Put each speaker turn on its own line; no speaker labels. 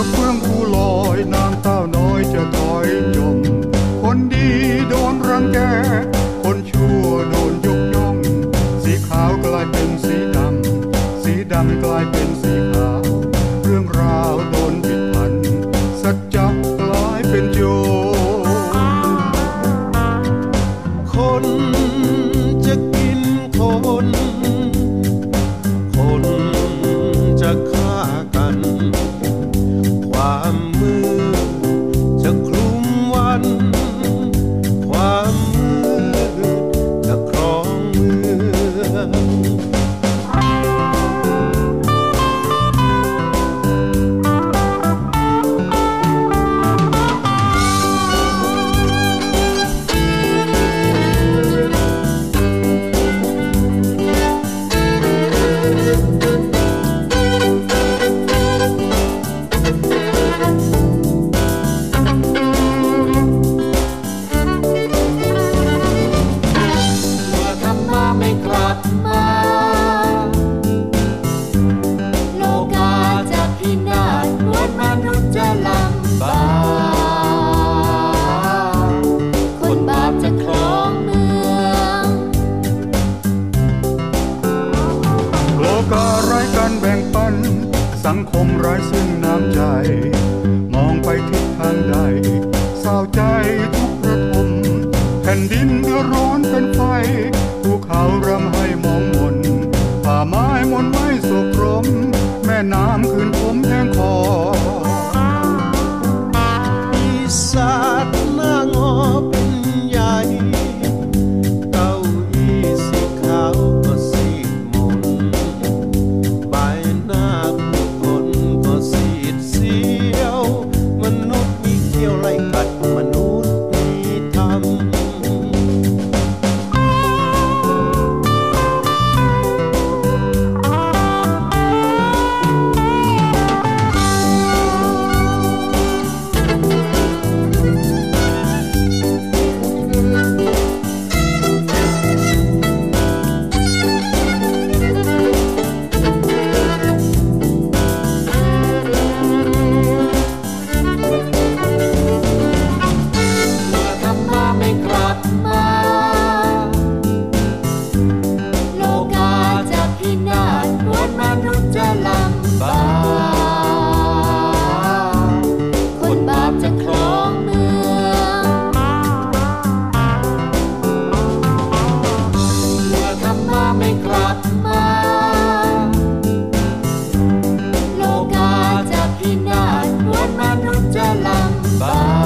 จะเฟื่องผู้ลอยนางเต้าน้อยจะถอยจม คนดีโดนรังแก คนชั่วโดนยกย่อง สีขาวกลายเป็นสีดำ สีดำกลายเป็นสีขาว เรื่องราวโดนผิดพัน สัจจกลายเป็นโย
คน
สังคม
Bye.